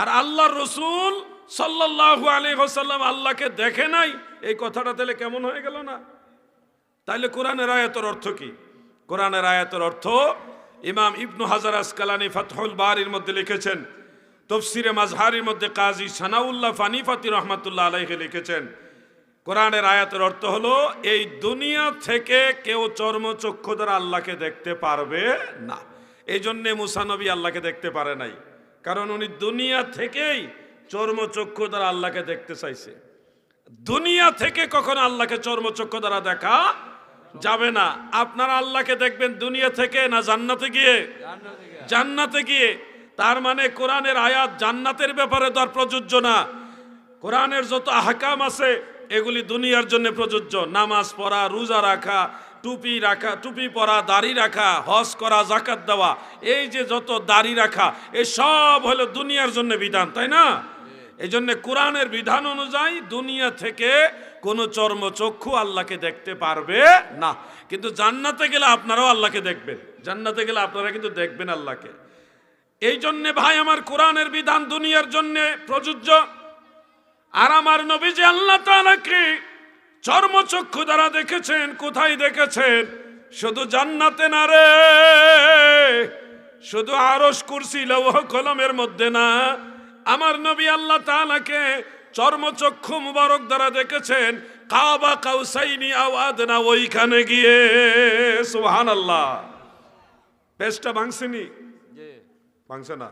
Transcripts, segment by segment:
আর আল্লাহ রসুল সাল্লাল্লাহু আলাইহি ওয়াসাল্লাম আল্লাহকে দেখে নাই, এই কথাটা তাহলে কেমন হয়ে গেল না? তাইলে কোরআনের আয়াতের অর্থ কি? কোরআনের আয়াতের অর্থ, ইমাম ইবনু হাজার আসকালানি ফাতহুল বারির মধ্যে লিখেছেন, তফসিরে মাজহারির মধ্যে কাজী সানাউল্লাহ ফানিফাতি রহমাতুল্লাহ আলাইহি লিখেছেন, কোরআনের আয়াতের অর্থ হলো, এই দুনিয়া থেকে কেউ চর্মচক্ষু দ্বারা আল্লাহকে দেখতে পারবে না। এই জন্যে মুসানবী আল্লাহকে দেখতে পারে নাই। কারণ উনি দুনিয়া থেকেই চর্মচক্ষু দ্বারা আল্লাহকে দেখতে চাইছে। দুনিয়া থেকে কখনো আল্লাহকে চর্মচক্ষু দ্বারা দেখা যাবে না। আপনারা আল্লাহকে দেখবেন দুনিয়া থেকে না জান্নাতে গিয়ে? জান্নাতে গিয়ে। তার মানে কোরআনের আয়াত জান্নাতের ব্যাপারে তো আর প্রযোজ্য না। কোরআনের যত আহকাম আছে, এগুলি দুনিয়ার জন্য প্রযোজ্য। নামাজ পড়া, রোজা রাখা টুপি রাখা, টুপি পরা, দাড়ি রাখা, হজ করা জাকাত দেওয়া, এই যে যত দাড়ি রাখা এই সব হলো দুনিয়ার জন্য বিধান, তাই না? এই জন্য কোরআনের বিধান অনুযায়ী দুনিয়া থেকে কোনো চর্মচক্ষু আল্লাহকে দেখতে পারবে না। কিন্তু জান্নাতে গেলে আপনারাও আল্লাহকে দেখবেন। জান্নাতে গেলে আপনারা কিন্তু দেখবেন আল্লাহকে। এই জন্যে ভাই, আমার কোরআনের বিধান দুনিয়ার জন্যে প্রযোজ্য। আর আমার নবী যে আল্লাহ তাআলাকে চর্মচক্ষু দ্বারা দেখেছেন কোথায় দেখেছেন? শুধু জান্নাতে না রে শুধু আরস কুরসি লৌহ কলমের মধ্যে না আমার নবী আল্লাহ তাআলাকে চর্মচক্ষু মুবারক দ্বারা দেখেছেন কাবা কাউসাইনি আওয়াদ না ওইখানে গিয়ে সুবহানাল্লাহ। পেস্টটা ভাঙছেনি? ভাঙছে না?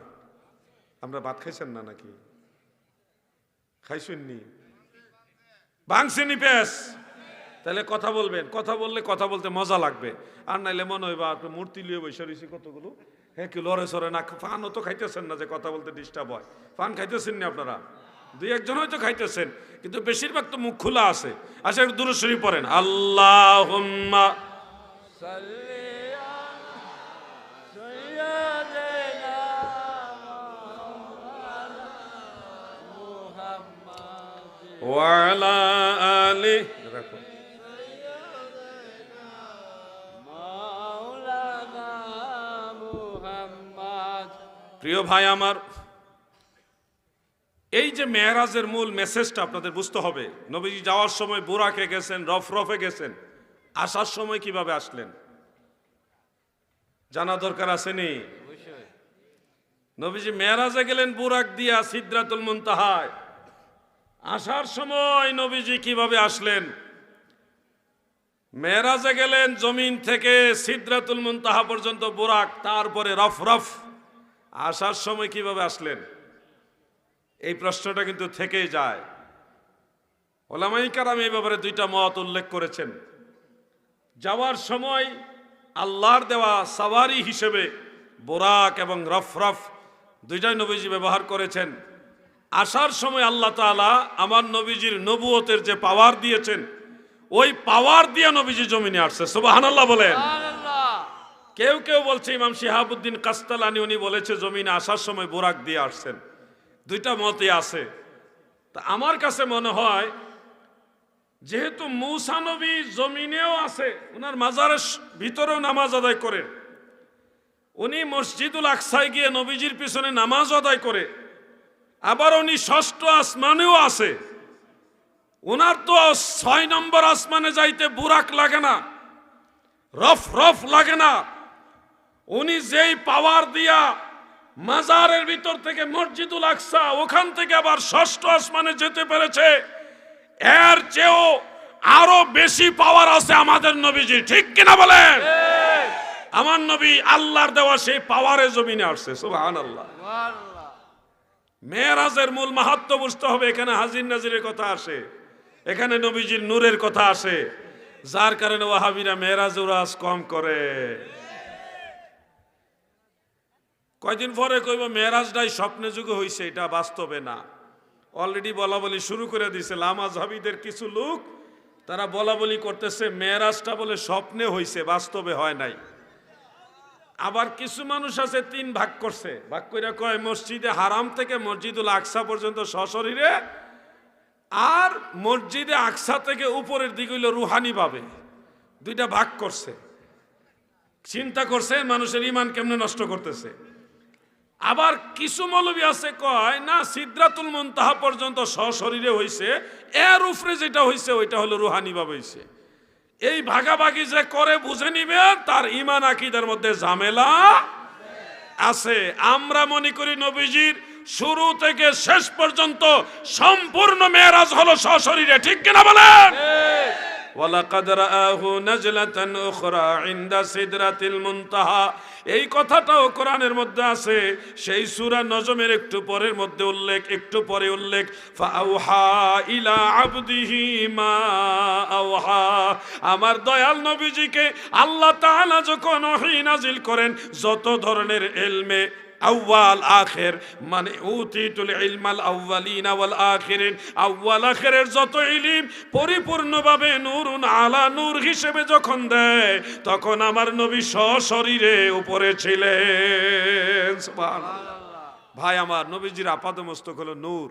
আমরা ভাত খাইছেন না নাকি? খাইছেননি? ভাঙছেনি পেস তাহলে কথা বলবেন, কথা বললে কথা বলতে মজা লাগবে। আর নাইলে মনে হয় আপনি মূর্তি লিয়ে বসে রয়েছি কতগুলো? হ্যাঁ কি লড়ে সরে না ফান তো খাইতেছেন না যে কথা বলতে ডিস্টার্ব হয়। ফান খাইতেছেন না আপনারা? দুই একজন হয়তো খাইতেছেন, কিন্তু বেশিরভাগ তো মুখ খোলা আছে। আচ্ছা একটু দূরে পড়েন। আল্লাহ ওয়ালা আলি। রাখো প্রিয় ভাই আমার এই যে মেহরাজের মূল মেসেজটা আপনাদের বুঝতে হবে। নবীজি যাওয়ার সময় বুরাকে গেছেন রফ রফে গেছেন। আসার সময় কীভাবে আসলেন? জানা দরকার আসেনি? নবীজি মেহরাজে গেলেন বুরাক দিয়া সিদ্রাতুল মুনতাহায়। আসার সময় নবীজি কীভাবে আসলেন? মেরাজে গেলেন জমিন থেকে সিদ্রাতুল মুনতাহা পর্যন্ত বোরাক, তারপরে রফ রফ। আসার সময় কীভাবে আসলেন? এই প্রশ্নটা কিন্তু থেকেই যায়। ওলামাই কারাম এই ব্যাপারে দুইটা মত উল্লেখ করেছেন। যাওয়ার সময় আল্লাহর দেওয়া সাওয়ারি হিসেবে বোরাক এবং রফ রফ দুইটাই নবীজি ব্যবহার করেছেন। আসার সময় আল্লাহ তাআলা আমার নবীজির নবুয়তের যে পাওয়ার দিয়েছেন ওই পাওয়ার দিয়ে নবীজি জমিনে আসছে। সুবহানাল্লাহ বলেন। কেউ কেউ বলছে ইমাম শিহাবুদ্দিন কাস্তালানি উনি বলেছে জমিনে আসার সময় বোরাক দিয়ে আসছেন। দুইটা মতে আছে। তা আমার কাছে মনে হয় যেহেতু মৌসা নবী জমিনেও আছে ওনার মাজারের ভিতরেও নামাজ আদায় করেন উনি মসজিদুল আকসায় গিয়ে নবীজির পিছনে নামাজ আদায় করে। আবার উনি ষষ্ঠ আসমানেও আছে। ওনার তো ছয় নম্বর আসমানে যাইতে বুরাক লাগে না রফ রফ লাগে না। উনি যেই পাওয়ার দিয়া মাজারের ভিতর থেকে মসজিদুল আকসা ওখান থেকে আবার ষষ্ঠ আসমানে যেতে পেরেছে এর চেয়েও আরও বেশি পাওয়ার আছে আমাদের নবীজি ঠিক কিনা বলেন? আমার নবী আল্লাহর দেওয়া সেই পাওয়ারে জমিনে আসছে সুবহানাল্লাহ। মেয়েরাজের মূল মাহাত্ম বুঝতে হবে, এখানে হাজির নাজিরের কথা আসে, এখানে নবীজির নূরের কথা আসে, যার কারণে ওয়াহাবিরা মেয়েরাজ উরাজ কম করে। কয়দিন পরে কইব, মেয়েরাজটাই স্বপ্নে যুগে হইছে, এটা বাস্তবে না। অলরেডি বলা বলি শুরু করে দিছে লামাজ হাবিদের কিছু লোক, তারা বলা বলি করতেছে, মেয়েরাজটা বলে স্বপ্নে হইছে, বাস্তবে হয় নাই। আবার কিছু মানুষ আছে, তিন ভাগ করছে। ভাগ করে কয়, মসজিদে হারাম থেকে মসজিদুল আকসা পর্যন্ত সশরীরে, আর মসজিদে আকসা থেকে উপরের দিক হইল রুহানি ভাবে। দুইটা ভাগ করছে। চিন্তা করছে, মানুষের ইমান কেমনে নষ্ট করতেছে। আবার কিছু মৌলবী আছে, কয়, না, সিদ্রাতুল মন্তাহা পর্যন্ত সশরীরে হইছে, এর উপরে যেটা হইছে, ওইটা হলো রুহানি ভাবে হইছে। এই ভাগাভাগি যে করে, বুঝে নিবে তার ইমান আকিদের মধ্যে ঝামেলা আছে। আমরা মনে করি নবীজির শুরু থেকে শেষ পর্যন্ত সম্পূর্ণ মেয়েরাজ হলো সশরীরে, ঠিক কিনা বলেন? ওয়ালাকাদ রাআহু নাজলাতান উখরা ইনদা সিদরাতিল মুনতাহা। এই কথাটাও কোরআনের মধ্যে আছে। সেই সূরা নজমের একটু পরের মধ্যে উল্লেখ, একটু পরে উল্লেখ। আওহা আমার দয়াল নবীজিকে আল্লাহ যখন করেন, যত ধরনের ইলমে আউয়াল আখের মানে উতিতুল ইলমাল আউয়ালিনা ওয়াল আখিরিন। আউয়াল আখেরের যত ইলিম পরিপূর্ণভাবে নুরুন আলা নূর হিসেবে যখন দেয় তখন আমার নবী সশরীরে উপরে ছিলেন। সুবহানাল্লাহ। ভাই আমার নবীজির আপাদমস্তক হলো নূর।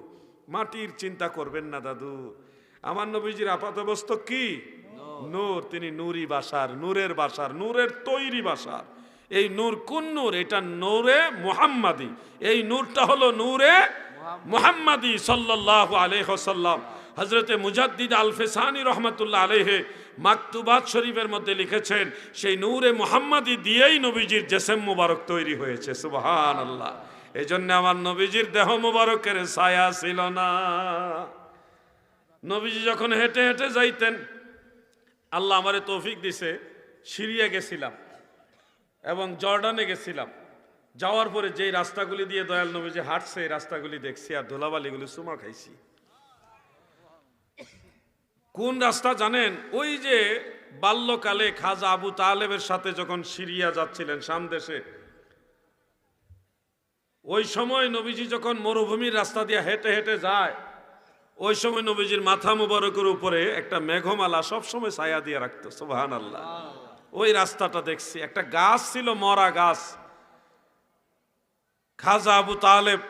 মাটির চিন্তা করবেন না দাদু। আমার নবীজির আপাদমস্তক কি? নূর। তিনি নূরি বাসার নূরের বাসার নূরের তৈরি বাসার। এই নূর কোন নূর? এটা নূরে মুহাম্মাদি। এই নূরটা হলো নূরে মুহাম্মাদি সাল্লাল্লাহু আলাইহি ওয়াসাল্লাম। হযরতে মুজাদ্দিদ আল ফেসানি রহমাতুল্লাহ আলাইহি মাকতুবাত শরীফের মধ্যে লিখেছেন, সেই নূরে মুহাম্মাদি দিয়েই নবীজির জেসেম মুবারক তৈরি হয়েছে। সুবহানাল্লাহ। এই জন্য আমার নবীজির দেহ মুবারকের ছায়া ছিল না। নবীজি যখন হেঁটে হেঁটে যাইতেন, আল্লাহ আমারে তৌফিক দিছে সিরিয়া গেছিলাম। এবং জর্ডানে গেছিলাম। যাওয়ার পরে যেই রাস্তাগুলি দিয়ে দয়াল নবীজি হাঁটছে, এই রাস্তাগুলি দেখছি আর ধুলাবালিগুলি সুমা খাইছি। কোন রাস্তা জানেন? ওই যে বাল্যকালে খাজা আবু তালেবের সাথে যখন সিরিয়া যাচ্ছিলেন সামদেশে ওই সময় নবীজি যখন মরুভূমির রাস্তা দিয়ে হেঁটে হেঁটে যায়, ওই সময় নবীজির মাথা মুবারকের উপরে একটা মেঘমালা সবসময় ছায়া দিয়ে রাখতো সুবাহান আল্লাহ ওই রাস্তাটা দেখছি। একটা গাছ ছিল, মরা গাছ। খাজা আবু তালেব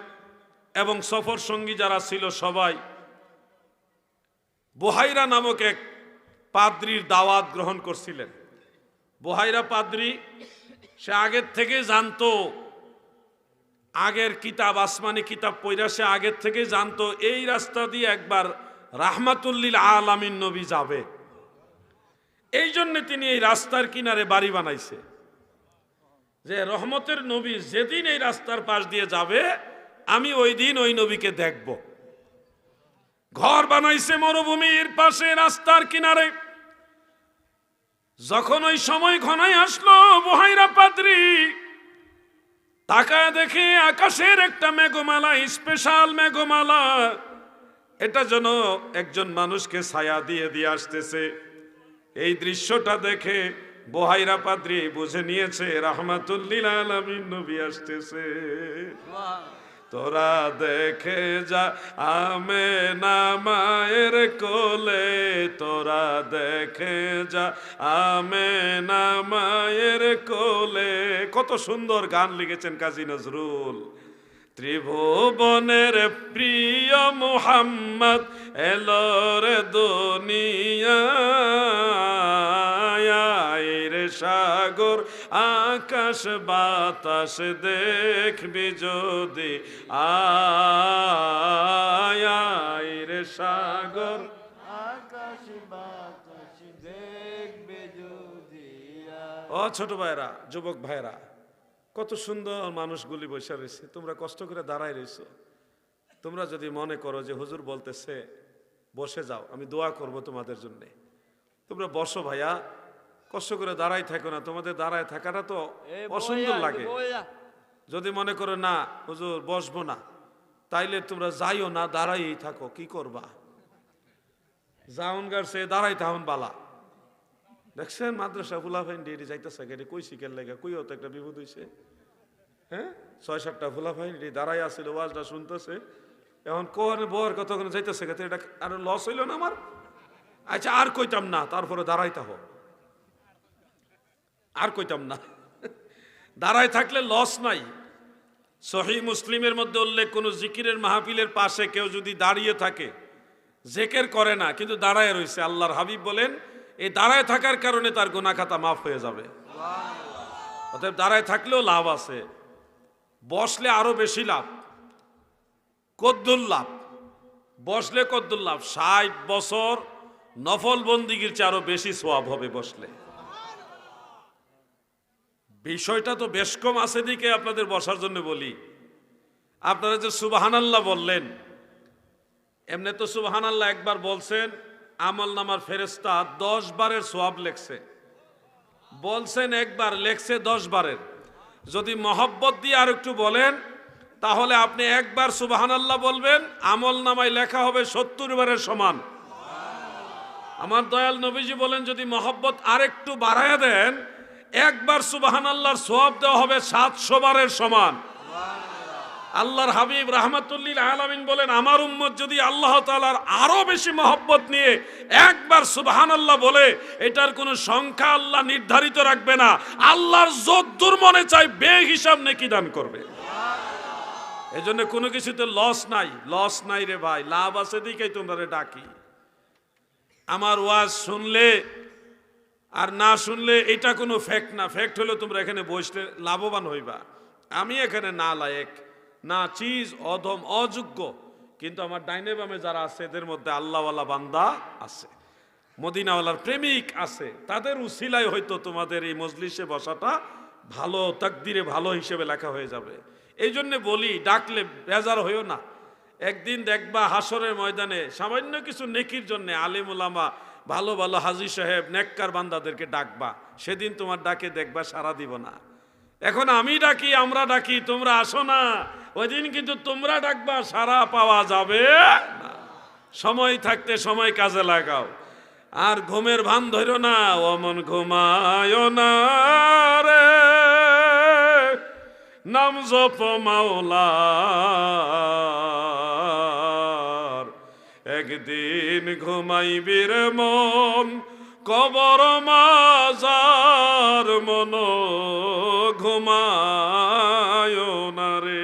এবং সফর সঙ্গী যারা ছিল সবাই, বোহাইরা নামক এক পাদ্রির দাওয়াত গ্রহণ করছিলেন। বোহাইরা পাদ্রি, সে আগের থেকে জানতো, আগের কিতাব, আসমানি কিতাব পইরা সে আগের থেকে জানতো, এই রাস্তা দিয়ে একবার রাহমাতুল্লিল আলামিন নবী যাবে। এই জন্য তিনি এই রাস্তার কিনারে বাড়ি বানাইছে। যে রহমতের নবী যেদিন এই রাস্তার পাশ দিয়ে যাবে, আমি ওই দিন ওই নবীকে দেখব। ঘর বানাইছে মরুভূমির পাশে রাস্তার কিনারে। যখন ওই সময় ঘনাই আসলো বহাইরা পাদ্রী, তাকায় দেখে আকাশের একটা মেঘমালা, স্পেশাল মেঘমালা। এটা যেন একজন মানুষকে ছায়া দিয়ে দিয়ে আসতেছে। এই দৃশ্যটা দেখে বোহাইরা পাদ্রি বুঝে নিয়েছে রাহমাতুল্লিল আলামিন নবী আসতেছে। তোরা দেখে যা আমে না মায়ের কোলে। তোরা দেখে যা আমে না মায়ের কোলে। কত সুন্দর গান লিখেছেন কাজী নজরুল। ত্রিভুবনের প্রিয় মুহাম্মদ এলোর দুনিয়ায় সাগর, আকাশ বাতাস দেখবি যদি আয় রে সাগর, আকাশ বাতাস দেখবে যদি ও ছোট ভাইরা, যুবক ভাইরা কত সুন্দর মানুষগুলি বসে রয়েছে। তোমরা কষ্ট করে দাঁড়ায় রয়েছো। তোমরা যদি মনে করো যে হুজুর বলতেছে বসে যাও আমি দোয়া করব তোমাদের জন্যে। তোমরা বসো ভাইয়া কষ্ট করে দাঁড়াই থাকো না তোমাদের দাঁড়ায় থাকাটা তো অসুন্দর লাগে। যদি মনে করো না হুজুর বসবো না তাইলে তোমরা যাইও না দাঁড়াই থাকো কি করবা? জাউন গার সে দাঁড়াই থাকুন বালা। দেখছেন মাদ্রাসা ফুলাফাইন ডিএডি যাইতেছে গেটে কই শিখের লেগে কই হতো একটা বিপদ হইছে? হ্যাঁ? ছয় সাতটা ফুলাফাইন ডি দাঁড়াই আসছিল ওয়াজটা শুনতেছে। এখন কোয়ারে বর কতক্ষণ যাইতেছে গেতে এটা আর লস হইল না আমার? আচ্ছা আর কইতাম না, তারপরে দাঁড়াইতে হোক আর কইতাম না। দাঁড়ায় থাকলে লস নাই। সহি মুসলিমের মধ্যে উল্লেখ কোনো জিকিরের মাহফিলের পাশে কেউ যদি দাঁড়িয়ে থাকে, জেকের করে না, কিন্তু দাঁড়ায় রয়েছে আল্লাহর হাবিব বলেন এই দাঁড়ায় থাকার কারণে তার গোনা খাতা মাফ হয়ে যাবে। অতএব দাঁড়ায় থাকলেও লাভ আছে। বসলে আরও বেশি লাভ। কদ্দুর লাভ। বসলে কদ্দুর লাভ। ষাট বছর নফল বন্দিগির চেয়ে আরও বেশি সোয়াব হবে বসলে। বিষয়টা তো বেশ কম আছে দিকে আপনাদের বসার জন্য বলি। আপনারা যে সুবাহানাল্লাহ বললেন, এমনি তো সুবাহানাল্লাহ একবার বলছেন আমল নামার ফেরেস্তা দশ বারের সোয়াব লেখছে। বলছেন একবার, লেখছে দশ বারের। যদি মহব্বত দিয়ে আর একটু বলেন, তাহলে আপনি একবার সুবাহানাল্লাহ বলবেন, আমল নামায় লেখা হবে সত্তর বারের সমান। আমার দয়াল নবীজি বলেন, যদি মহব্বত আরেকটু বাড়ায় দেন, একবার সুবাহান আল্লাহর সোয়াব দেওয়া হবে সাতশো বারের সমান। আল্লাহর হাবিব রাহমাতুল্লিল আলামিন বলেন, আমার উম্মত যদি আল্লাহ তাআলার আরও বেশি মহব্বত নিয়ে একবার সুবহান আল্লাহ বলে, এটার কোনো সংখ্যা আল্লাহ নির্ধারিত রাখবে না। আল্লাহর যদ্দুর মনে চাই বে হিসাব নেকি দান করবে। এই জন্য কোনো কিছুতে লস নাই। লস নাই রে ভাই। লাভ আছে দিকেই তোমরা ডাকি। আমার ওয়াজ শুনলে আর না শুনলে এটা কোনো ফ্যাক্ট না। ফ্যাক্ট হলে তোমরা এখানে বসলে লাভবান হইবা। আমি এখানে না লায়েক। না, চিজ, অধম, অযোগ্য। কিন্তু আমার ডাইনে বামে যারা আছে, এদের মধ্যে আল্লাহওয়ালা বান্দা আছে। মদিনাওয়ালার প্রেমিক আছে। তাদের উসিলায় হয়তো তোমাদের এই মজলিসে বসাটা ভালো, তাকদিরে ভালো হিসেবে লেখা হয়ে যাবে। এই জন্যে বলি, ডাকলে বেজার হইও না। একদিন দেখবা হাসরের ময়দানে সামান্য কিছু নেকির জন্য আলিম উলামা, ভালো ভালো হাজি সাহেব, নেককার বান্দাদেরকে ডাকবা। সেদিন তোমার ডাকে দেখবা সারা দিব না। এখন আমি ডাকি, আমরা ডাকি, তোমরা আসো না। ওই দিন কিন্তু তোমরা ডাকবা, সারা পাওয়া যাবে। সময় থাকতে সময় কাজে লাগাও। আর ঘুমের ভান ধরো না, অমন ঘুমায় না রে। নাম জপ মাওলার। একদিন ঘুমাইবির মন, কবর মাজার মন, ঘুমায় না রে।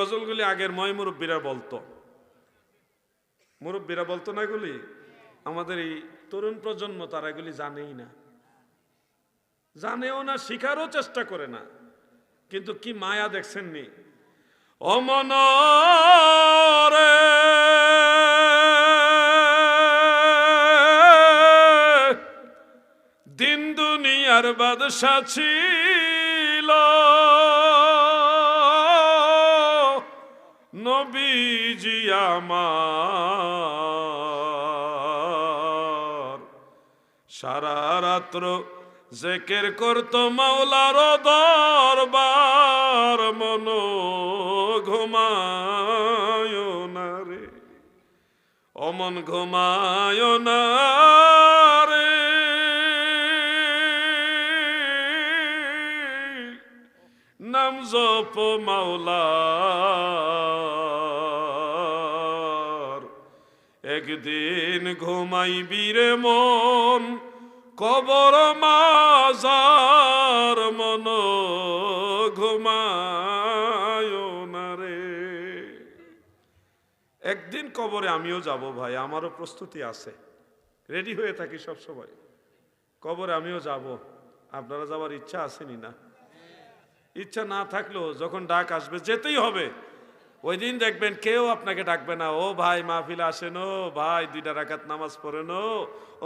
গজলগুলি আগের ময় মুরব্বীরা বলতো। মুরব্বীরা বলতো না এগুলি? আমাদের এই তরুণ প্রজন্ম তারা এগুলি জানেই না। জানেও না, শিখারও চেষ্টা করে না। কিন্তু কি মায়া দেখছেননি? অমন দিন দুনিয়ার বাদশা ছিল। নবীজি আমার। সারা রাত্র জেকের করত মাওলার দরবার, মন ঘুমায় না রে। অমন ঘুমায় না জপ মাওলার। একদিন ঘুমাইবি রে মন, কবর মাজার মন, ঘুমায় রে। একদিন কবরে আমিও যাব ভাই, আমারও প্রস্তুতি আছে। রেডি হয়ে থাকি সব সময়। কবরে আমিও যাব, আপনারা যাওয়ার ইচ্ছা আসেনি না? ইচ্ছা না থাকলেও যখন ডাক আসবে, যেতেই হবে। ওই দিন দেখবেন কেউ আপনাকে ডাকবে না। ও ভাই, মাহফিল আসেন, ও ভাই, দুইটা রাকাত নামাজ পড়েন, ও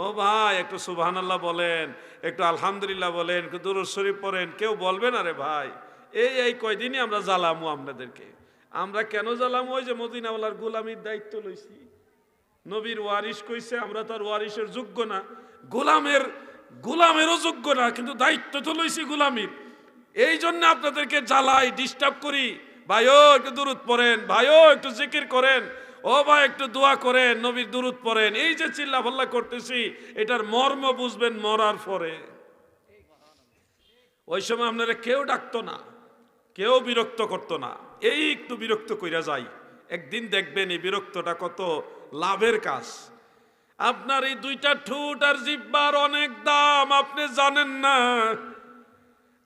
ও ভাই, একটু সুবহান আল্লাহ বলেন, একটু আলহামদুলিল্লাহ বলেন, একটু দুরুদ শরীফ পড়েন। কেউ বলবে না রে ভাই, এই এই কয়দিনই আমরা জ্বালামু আপনাদেরকে। আমরা কেন জ্বালামু? ওই যে মদিনাওয়ালার গোলামির দায়িত্ব লইছি। নবীর ওয়ারিশ কইছে, আমরা তার ওয়ারিশের যোগ্য না। গোলামের, গোলামেরও যোগ্য না, কিন্তু দায়িত্ব তো লইছি গোলামির। এই জন্য আপনাদেরকে জ্বালাই ডিস্টার্ব করি। ভাইও একটু দূরত পড়েন। ভাইও একটু জিকির করেন। ও ভাই, একটু দোয়া করেন, নবীর দূরত পড়েন। এই যে চিল্লা ভাল্লা করতেছি, এটার মর্ম বুঝবেন মরার পরে। ওই সময় আপনারা কেউ ডাকতো না, কেউ বিরক্ত করতো না। এই একটু বিরক্ত কইরা যাই। একদিন দেখবেন এই বিরক্তটা কত লাভের কাজ। আপনার এই দুইটা ঠোঁট আর জিব্বার অনেক দাম, আপনি জানেন না।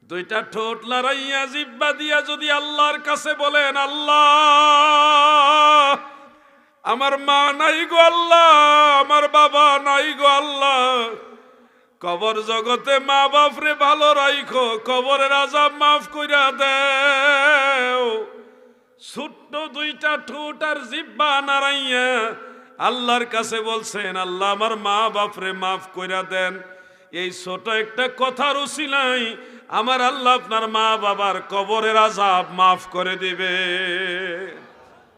দুইটা ঠোঁট লড়াইয়া জিব্বা দিয়া যদি আল্লাহর কাছে বলেন, আল্লাহ, আমার মা নাই গো আল্লাহ, আমার বাবা নাই গো আল্লাহ, কবর জগতে মা বাপরে ভালো রাইখো, কবরের আজাব মাফ কইরা দেও। ছোট্ট দুইটা ঠোঁট আর জিব্বা নারাইয়া আল্লাহর কাছে বলছেন, আল্লাহ, আমার মা বাপরে মাফ কইরা দেন। এই ছোট একটা কথার উসিলাই আমার আল্লাহ আপনার মা বাবার কবরের আজাব মাফ করে দিবে।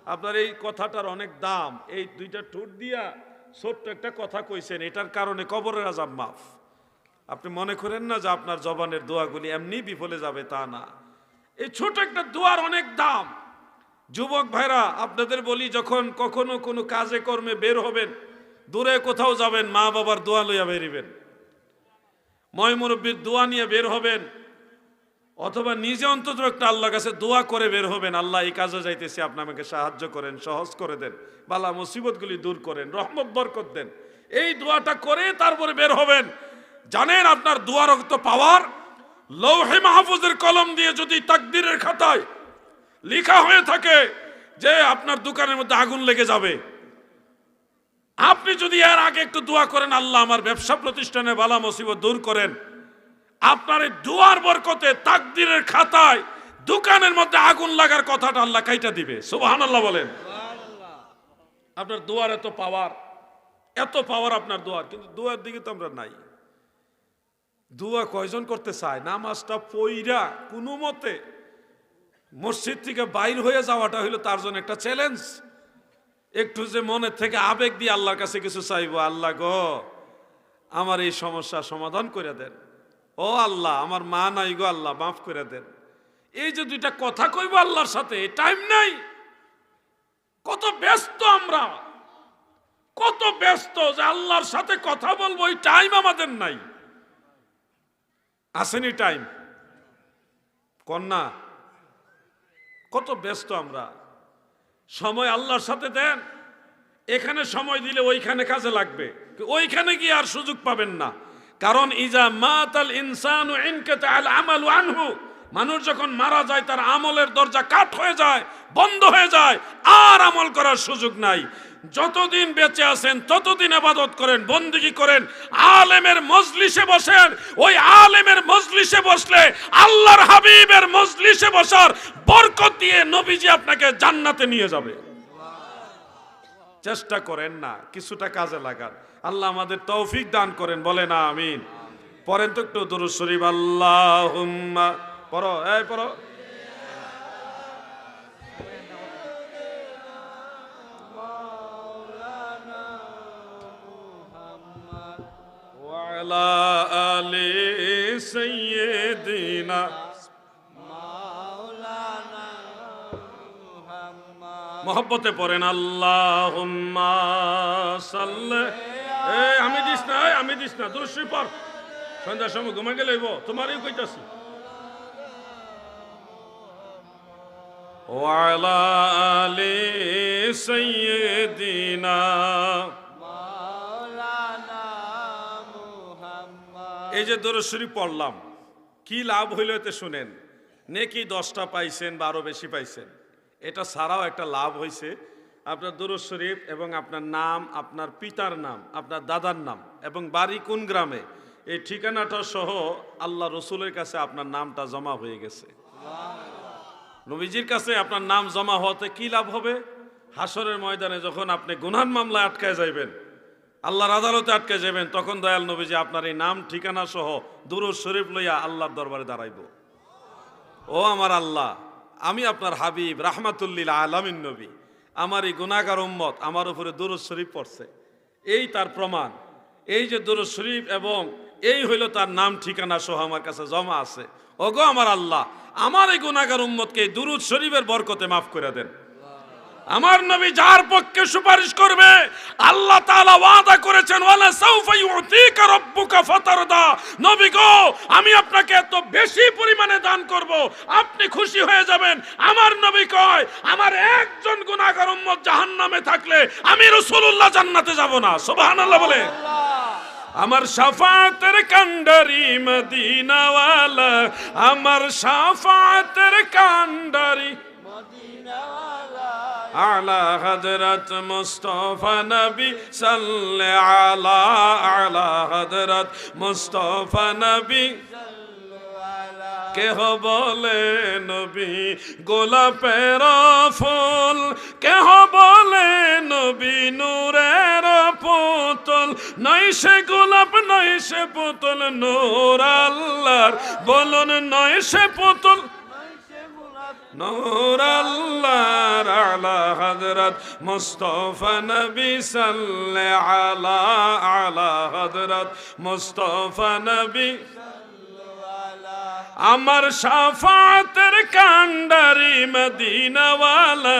আপনার এই কথাটার অনেক দাম। এই দুইটা ঠোঁট দিয়া ছোট্ট একটা কথা কইছেন, এটার কারণে কবরের আজাব মাফ। আপনি মনে করেন না যে আপনার জবানের দোয়াগুলি এমনি বিফলে যাবে, তা না। এই ছোট একটা দোয়ার অনেক দাম। যুবক ভাইরা, আপনাদের বলি, যখন কখনো কোনো কাজে কর্মে বের হবেন, দূরে কোথাও যাবেন, মা বাবার দোয়া লইয়া বেরিবেন। ময় মুরব্বীর দোয়া নিয়ে বের হবেন অথবা নিজে অন্তত একটা আল্লাহর কাছে দোয়া করে বের হবেন, আল্লাহ এই কাজে যাইতেছি, আপনি আমাকে সাহায্য করেন, সহজ করে দেন, বালা মুসিবতগুলি দূর করেন, রহমত, বরকত দেন। এই দোয়াটা করে তারপরে বের হবেন। জানেন আপনার দোয়ার তো পাওয়ার, লৌহে মাহফুজের কলম দিয়ে যদি তাকদিরের খাতায় লেখা হয়ে থাকে যে আপনার দোকানের মধ্যে আগুন লেগে যাবে। আপনি যদি এর আগে একটু দোয়া করেন, আল্লাহ আমার ব্যবসা প্রতিষ্ঠানে বালা মুসিবত দূর করেন। আপনার এই দুয়ার বরকতে তাকদিরের খাতায় দোকানের মধ্যে আগুন লাগার কথাটা আল্লাহ কাইটা দিবে। সুবাহান আল্লাহ বলেন আপনার দুয়ার এত পাওয়ার এত পাওয়ার আপনার দুয়ার কিন্তু দুয়ার দিকে তো আমরা নাই। দুয়া কয়জন করতে চায়? নামাজটা পইরা কোনো মতে মসজিদ থেকে বাইর হয়ে যাওয়াটা হইল তার জন্য একটা চ্যালেঞ্জ একটু যে মনের থেকে আবেগ দিয়ে আল্লাহর কাছে কিছু চাইব আল্লাহ গো আমার এই সমস্যা সমাধান করে দেন। ও আল্লাহ, আমার মা নাই গো আল্লাহ, মাফ করে দেন। এই যে দুইটা কথা কইব আল্লাহর সাথে টাইম নাই। কত ব্যস্ত আমরা। কত ব্যস্ত যে আল্লাহর সাথে কথা বলব, এই টাইম আমাদের নাই। আসেনি টাইম কন্যা, কত ব্যস্ত আমরা। সময় আল্লাহর সাথে দেন। এখানে সময় দিলে ওইখানে কাজে লাগবে। ওইখানে গিয়ে আর সুযোগ পাবেন না। কারণ ইজা মাতাল ইনসান আমাল আনহু। মানুষ যখন মারা যায়, তার আমলের দরজা কাট হয়ে যায়, বন্ধ হয়ে যায়, আর আমল করার সুযোগ নাই। যতদিন বেঁচে আছেন, ততদিন আবাদত করেন, বন্দিগি করেন, আলেমের মজলিসে বসেন। ওই আলেমের মজলিসে বসলে, আল্লাহর হাবিবের মজলিসে বসার বরকত দিয়ে নবীজি আপনাকে জান্নাতে নিয়ে যাবে। চেষ্টা করেন না, কিছুটা কাজে লাগান। আল্লাহ আমাদের তৌফিক দান করেন বলে না আমিন। পরেন তো একটু দুরুদ শরীফ আল্লাহ পড়ো, এই পড়ো। আলা সৈয়দিনা মহব্বতে পড়েন আল্লাহ এই আমি দিস না এই আমি দিস না দুরুশ্বই পর সন্ধ্যার সময় ঘুমে গেলে হইব তোমারই কইতাছি وعلى آل سيدنا মাওলানা মুহাম্মদ এই যে দরশ্বরী পড়লাম কি লাভ হইল এতে শুনেন নেকি দশটা পাইছেন বা আরো বেশি পাইছেন এটা ছাড়াও একটা লাভ হয়েছে আপনার দরুদ শরীফ এবং আপনার নাম, আপনার পিতার নাম, আপনার দাদার নাম এবং বাড়ি কোন গ্রামে, এই ঠিকানাটা সহ আল্লাহ রসুলের কাছে আপনার নামটা জমা হয়ে গেছে। নবীজির কাছে আপনার নাম জমা হওয়াতে কি লাভ হবে? হাসরের ময়দানে যখন আপনি গুনহান মামলায় আটকায় যাইবেন, আল্লাহর আদালতে আটকে যাবেন তখন দয়াল নবীজি আপনার এই নাম, ঠিকানা সহ দুরুদ শরীফ লইয়া আল্লাহর দরবারে দাঁড়াইব। ও আমার আল্লাহ আমি আপনার হাবিব, রাহমাতুল্লিল আলামিন নবী। আমার এই গুনাগার উম্মত আমার উপরে দুরুজ শরীফ পড়ছে। এই তার প্রমাণ। এই যে দুরুজ শরীফ এবং এই হইল তার নাম, ঠিকানা সহ আমার কাছে জমা আছে। ওগো আমার আল্লাহ, আমার এই গুনাগার উম্মতকে দুরুদ শরীফের বরকতে মাফ করে দেন। আমার নবী যার পক্ষে সুপারিশ করবে, আল্লাহ তাআলা ওয়াদা করেছেন, ওয়ালা সাউফা ইউতিকা রাব্বুকা ফাতারদা। নবী গো, আমি আপনাকে এত বেশি পরিমাণে দান করব, আপনি খুশি হয়ে যাবেন। আমার নবী কয়, আমার একজন গুনাহগার উম্মত জাহান্নামে থাকলে আমি রাসূলুল্লাহ জান্নাতে যাব না। সুবহানাল্লাহ বলে আমার সাফাতের কান্ডারি মদিনাওয়ালা, আমার সাফাতের কান্ডারি আলা হজরত মুস্তফা নবী সাল্লে আলা আলা হজরত মুস্তফা নবী। কেহ বলে, নবী, গোলাপের ফুল। কেহ বলে, নবী, নূরের পুতুল। নয় সে গোলাপ, নয় সে পুতুল, নূর আল্লাহর। বলুন, নয় সে পুতুল নূর আল্লাহর আলা হযরত মুস্তফা নবী সাল্লে আলা আলা হযরত মুস্তফা নবী আমার সাফাতের কান্ডারি মদিনাওয়ালা,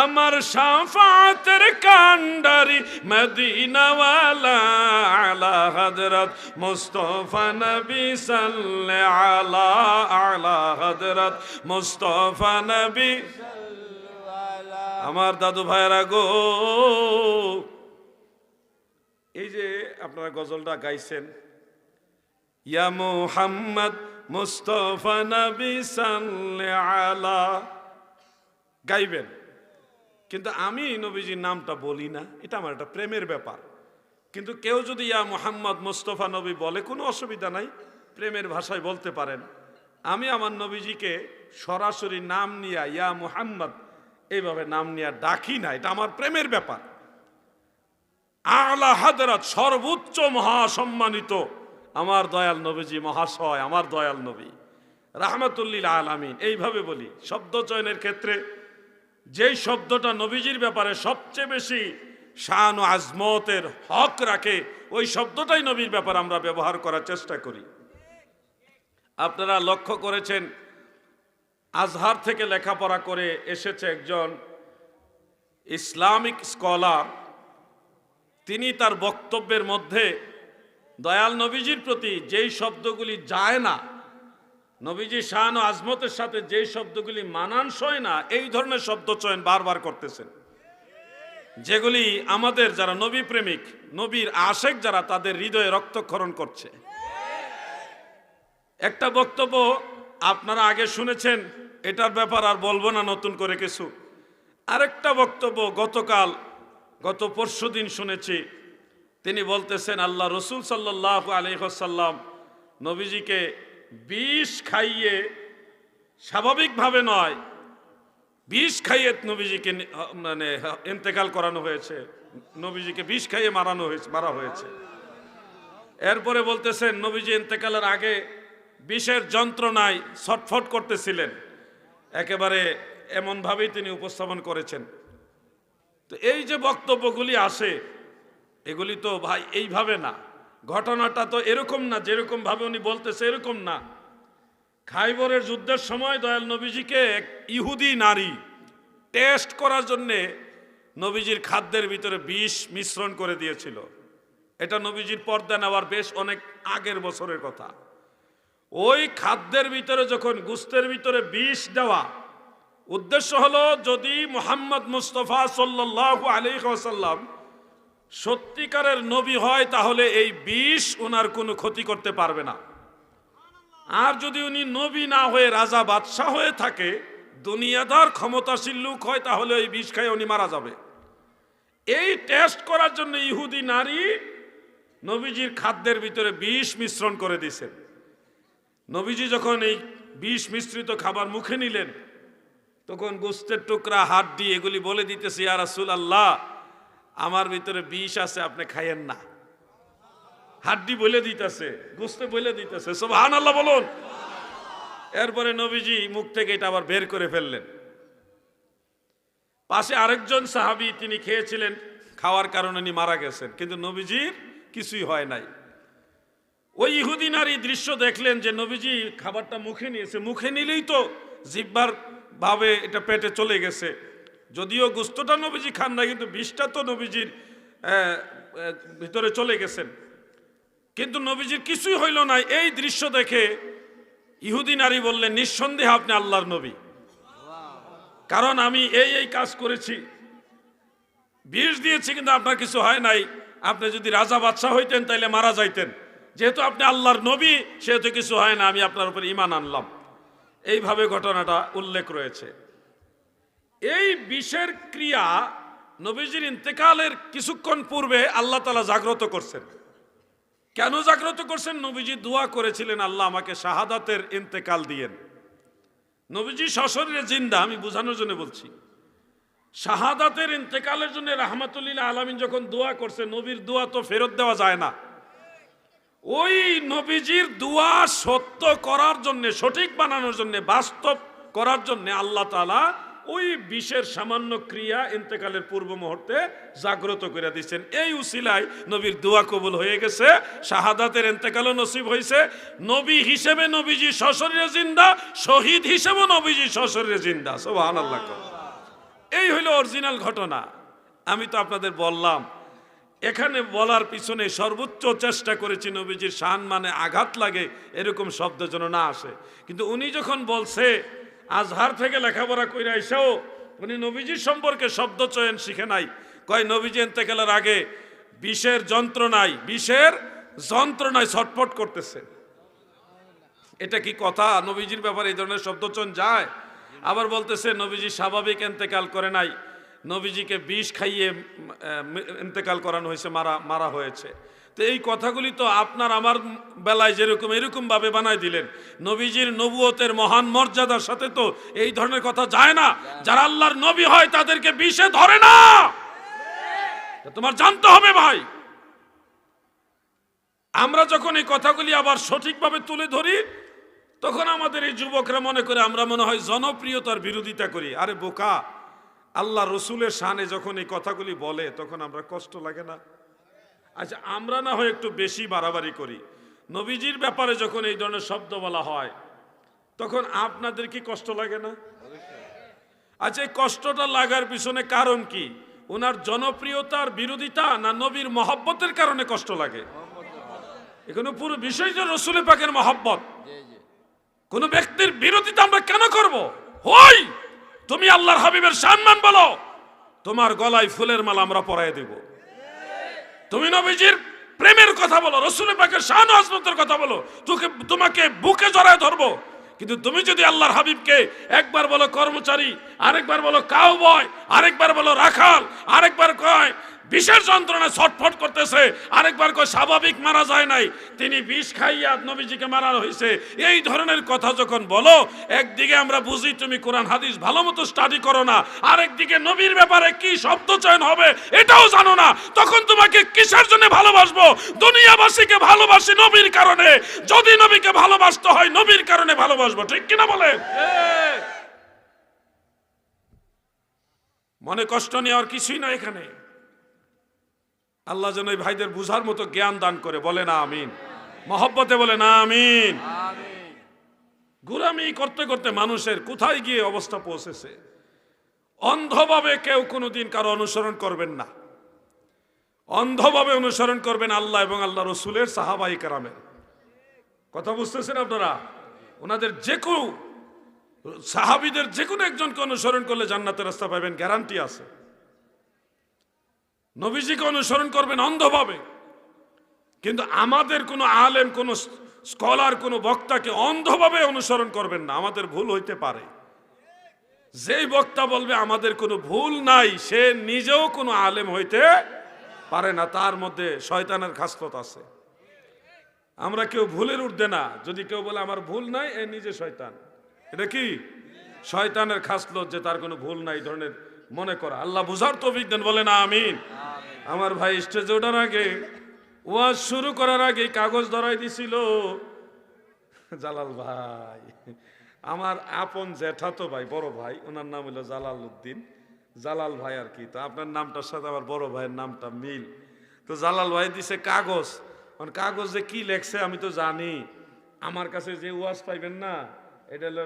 আমার সাফাতের কান্ডারি মদিনাওয়ালা, আলা হযরত মুস্তফা নবী সাল্লে আলা আলা হযরত মুস্তফা নবী আমার দাদু ভাইরা গো, এই যে আপনারা গজলটা গাইছেন, ইয়া মুহাম্মদ মুস্তফা নবী সাল্লে আলা। গাইবেন। কিন্তু আমি নবীজির নামটা বলি না, এটা আমার একটা প্রেমের ব্যাপার। কিন্তু কেউ যদি ইয়া মুহাম্মদ মুস্তফা নবী বলে, কোনো অসুবিধা নাই, প্রেমের ভাষায় বলতে পারেন। আমি আমার নবীজিকে সরাসরি নাম নিয়া ইয়া মুহাম্মদ, এইভাবে নাম নিয়ে ডাকি না, এটা আমার প্রেমের ব্যাপার। আলা হাদরাত সর্বোচ্চ মহাসম্মানিত আমার দয়াল নবীজি মহাশয়, আমার দয়াল নবী। রাহমাতুল্লিল আলামিন, এইভাবে বলি, শব্দ চয়নের ক্ষেত্রে যেই শব্দটা নবীজির ব্যাপারে সবচেয়ে বেশি শান ও আজমতের হক রাখে, ওই শব্দটাই নবীর ব্যাপারে আমরা ব্যবহার করার চেষ্টা করি। আপনারা লক্ষ্য করেছেন, আজহার থেকে লেখাপড়া করে এসেছে একজন ইসলামিক স্কলার। তিনি তার বক্তব্যের মধ্যে দয়াল নবীজির প্রতি যেই শব্দগুলি যায় না, নবীজি শান ও আজমতের সাথে যেই শব্দগুলি মানানসই না, এই ধরনের শব্দ চয়ন বারবার করতেছেন। যেগুলি আমাদের যারা নবী প্রেমিক, নবীর আশেক যারা, তাদের হৃদয়ে রক্তক্ষরণ করছে। একটা বক্তব্য আপনারা আগে শুনেছেন, এটার ব্যাপার আর বলব না নতুন করে কিছু। আরেকটা বক্তব্য গতকাল, গত পরশু দিন শুনেছি তিনি বলতেছেন, আল্লাহ রসুল সাল্লাহ আলহ্লাম নবীজিকে বিষ খাইয়ে স্বাভাবিকভাবে নয়, বিষ খাইয়ে নবীজিকে মানে ইন্তেকাল করানো হয়েছে, নবীজিকে বিষ খাইয়ে মারানো হয়েছে, মারা হয়েছে। এরপরে বলতেছেন, নবীজি ইন্তেকালের আগে বিষের যন্ত্রণায় ছটফট করতেছিলেন। একেবারে এমনভাবেই তিনি উপস্থাপন করেছেন। তো এই যে বক্তব্যগুলি আসে এগুলি তো ভাই এইভাবে না। ঘটনাটা তো এরকম না যেরকম ভাবে উনি বলতেছে এরকম না। খাইবরের যুদ্ধের সময় দয়াল নবীজিকে এক ইহুদি নারী টেস্ট করার জন্যে নবীজির খাদ্যের ভিতরে বিষ মিশ্রণ করে দিয়েছিল। এটা নবীজির পর্দা নেওয়ার বেশ অনেক আগের বছরের কথা। ওই খাদ্যের ভিতরে যখন গুস্তের ভিতরে বিষ দেওয়া, উদ্দেশ্য হলো যদি মোহাম্মদ মুস্তফা সাল্লাহ আলী সাল্লাম সত্যিকারের নবী হয়, তাহলে এই বিষ ওনার কোনো ক্ষতি করতে পারবে না। আর যদি উনি নবী না হয়ে রাজা বাদশাহ হয়ে থাকে, দুনিয়াদার ক্ষমতাশীল লোক হয়, তাহলে ওই বিষ খায় উনি মারা যাবে। এই টেস্ট করার জন্য ইহুদি নারী নবীজির খাদ্যের ভিতরে বিষ মিশ্রণ করে দিছেন নবীজি যখন এই বিষ মিশ্রিত খাবার মুখে নিলেন, তখন গোস্তের টুকরা দিয়ে এগুলি বলে দিতেছে, ইয়া রাসূল আল্লাহ আমার ভিতরে বিষ আছে, আপনি খাইয়েন না। হাড্ডি বলে দিতেছে, গোস্তে বলে দিতেছে। সোহান আল্লাহ বলুন। এরপরে নবীজি মুখ থেকে এটা আবার বের করে ফেললেন। পাশে আরেকজন সাহাবী, তিনি খেয়েছিলেন, খাওয়ার কারণে উনি মারা গেছেন। কিন্তু নবীজির কিছুই হয় নাই। ওই ইহুদি নারী দৃশ্য দেখলেন যে নবীজি খাবারটা মুখে নিয়েছে। মুখে নিলেই তো জিব্বার ভাবে এটা পেটে চলে গেছে। যদিও গুস্তটা নবীজি খান না কিন্তু বিষটা তো নবীজির ভিতরে চলে গেছেন। কিন্তু নবীজির কিছুই হইল না এই দৃশ্য দেখে ইহুদি নারী বললেন, নিঃসন্দেহে আপনি আল্লাহর নবী। কারণ আমি এই এই কাজ করেছি। বিষ দিয়েছি, কিন্তু আপনার কিছু হয় নাই। আপনি যদি রাজা বাদশাহ হইতেন, তাইলে মারা যাইতেন। যেহেতু আপনি আল্লাহর নবী, সেহেতু কিছু হয় না, আমি আপনার উপর ইমান আনলাম। এইভাবে ঘটনাটা উল্লেখ রয়েছে। এই বিষের ক্রিয়া নবীজির ইন্তেকালের কিছুক্ষণ পূর্বে আল্লাহ তালা জাগ্রত করছেন। কেন জাগ্রত করছেন? নবীজি দোয়া করেছিলেন, আল্লাহ আমাকে শাহাদাতের ইন্তেকাল দিয়েন। নবীজি সশরীরে জিন্দা, আমি বোঝানোর জন্য বলছি। শাহাদাতের ইন্তেকালের জন্য রাহমাতুল্লিল্লাহ আলামিন যখন দোয়া করছে, নবীর দোয়া তো ফেরত দেওয়া যায় না। ওই নবীজির দোয়া সত্য করার জন্য, সঠিক বানানোর জন্য, বাস্তব করার জন্য আল্লাহ তালা ওই বিষের সামান্য ক্রিয়া ইন্তেকালের পূর্ব মুহূর্তে জাগ্রত করে দিচ্ছেন এই উসিলায় নবীর দোয়া কবুল হয়ে গেছে, শাহাদাতের ইন্তেকালও নসিব হয়েছে। নবী হিসেবে নবীজি সশরীরে জিন্দা, শহীদ হিসেবে নবীজি সশরীরে জিন্দা। সোহান আল্লাহ এই হইল অরিজিনাল ঘটনা। আমি তো আপনাদের বললাম, এখানে বলার পিছনে সর্বোচ্চ চেষ্টা করেছি নবীজির শান মানে আঘাত লাগে, এরকম শব্দ যেন না আসে। কিন্তু উনি যখন বলছে আজহার থেকে লেখাপড়া কইরা এসেও উনি নবীজির সম্পর্কে শব্দ চয়ন শিখে নাই। কয় নবীজি এন্তেকালের আগে বিষের যন্ত্রণায় বিষের যন্ত্রণায় ছটফট করতেছে। এটা কি কথা? নবীজির ব্যাপারে এই ধরনের শব্দচয়ন যায়? আবার বলতেছে নবীজি স্বাভাবিক এন্তেকাল করে নাই। নবীজিকে বিষ খাইয়ে উম, ইন্তেকাল করানো হয়েছে মারা মারা হয়েছে। তো এই কথাগুলি তো আপনার আমার বেলায় যেরকম এরকম ভাবে বানাই দিলেন। নবীজির নবুয়তের মহান মর্যাদার সাথে তো এই ধরনের কথা যায় না। যারা আল্লাহর নবী হয়, তাদেরকে বিষে ধরে না। তোমার জানতে হবে ভাই। আমরা যখন এই কথাগুলি আবার সঠিকভাবে তুলে ধরি, তখন আমাদের এই যুবকরা মনে করে, আমরা মনে হয় জনপ্রিয়তার বিরোধিতা করি। আরে বোকা, আল্লাহ রসুলের শানে যখন এই কথাগুলি বলে, তখন আমরা কষ্ট লাগে না। আচ্ছা আমরা না হয় একটু বেশি বাড়াবাড়ি করি। নবীজির ব্যাপারে যখন এই ধরনের শব্দ বলা হয়, তখন আপনাদের কি কষ্ট লাগে না? আচ্ছা এই কষ্টটা লাগার পিছনে কারণ কি? ওনার জনপ্রিয়তার বিরোধিতা না নবীর মহব্বতের কারণে কষ্ট লাগে? এখানে পুরো বিষয় যে রসুল পাকের মহব্বত। কোন ব্যক্তির বিরোধিতা আমরা কেন করব? হই! তুমি আল্লাহর হাবিবের সম্মান বলো। তোমার গলায় ফুলের মালা আমরা পরাই দেব। তুমি নবীজির প্রেমের কথা বলো, রসুল পাকের শান আজমতের কথা বলো, তোকে তোমাকে বুকে জড়ায় ধরবো। কিন্তু তুমি যদি আল্লাহর হাবিবকে একবার বলো কর্মচারী, আরেকবার বলো কাউ বয় আরেকবার বলো রাখাল, আরেকবার কয় বিষের যন্ত্রণা ছটফট করতেছে। আরেকবার কয় স্বাভাবিক মারা যায় নাই। তিনি বিষ খাইয়া নবীজিকে মারা হয়েছে এই ধরনের কথা যখন বলো একদিকে আমরা বুঝি তুমি কোরআন হাদিস ভালো মতো স্টাডি করো না। আরেকদিকে নবীর ব্যাপারে কি শব্দ চয়ন হবে এটাও জানো না। তখন তোমাকে কিসের জন্য ভালোবাসবো? দুনিয়াবাসীকে ভালোবাসি নবীর কারণে। যদি নবীকে ভালোবাসতে হয় নবীর কারণে ভালোবাসবো। ঠিক কিনা বলে মনে কষ্ট নেওয়ার কিছুই না এখানে। আল্লাহ যেন এই ভাইদের বুঝার মতো জ্ঞান দান করে বলে না আমিন। মহব্বতে বলে না আমিন। গুলামি করতে করতে মানুষের কোথায় গিয়ে অবস্থা পৌঁছেছে? অন্ধভাবে কেউ কোনোদিন কারও অনুসরণ করবেন না। অন্ধভাবে অনুসরণ করবেন আল্লাহ এবং আল্লাহ রসুলের সাহাবাই কারামের। কথা বুঝতেছেন আপনারা? ওনাদের যে কেউ, সাহাবিদের যে কোনো একজনকে অনুসরণ করলে জান্নাতের রাস্তা পাবেন, গ্যারান্টি আছে। নবীজিকে অনুসরণ করবেন অন্ধভাবে। কিন্তু আমাদের কোনো আলেম, কোনো স্কলার, কোনো বক্তাকে অন্ধভাবে অনুসরণ করবেন না। আমাদের ভুল হইতে পারে। যেই বক্তা বলবে, আমাদের কোনো ভুল নাই, সে নিজেও কোনো আলেম হইতে পারে না। তার মধ্যে শয়তানের খাসলত আছে। আমরা কেউ ভুলের উঠবে না। যদি কেউ বলে, আমার ভুল নাই, এ নিজে শয়তান। এটা কি? শয়তানের খাসলত যে তার কোনো ভুল নাই ধরনের মনে করা। আল্লাহ বুঝার তো দেন বলে না আমিন। আমার ভাই স্টেজে ওঠার আগে, ওয়াজ শুরু করার আগে কাগজ ধরাই দিছিল। জালাল ভাই, আমার আপন জ্যাঠাতো ভাই, বড় ভাই, ওনার নাম হলো জালাল উদ্দিন। জালাল ভাই আর কি, তো আপনার নামটার সাথে আমার বড় ভাইয়ের নামটা মিল। তো জালাল ভাই দিছে কাগজ। কাগজে কি লেখছে আমি তো জানি। আমার কাছে যে ওয়াজ পাইবেন না, এটা হলো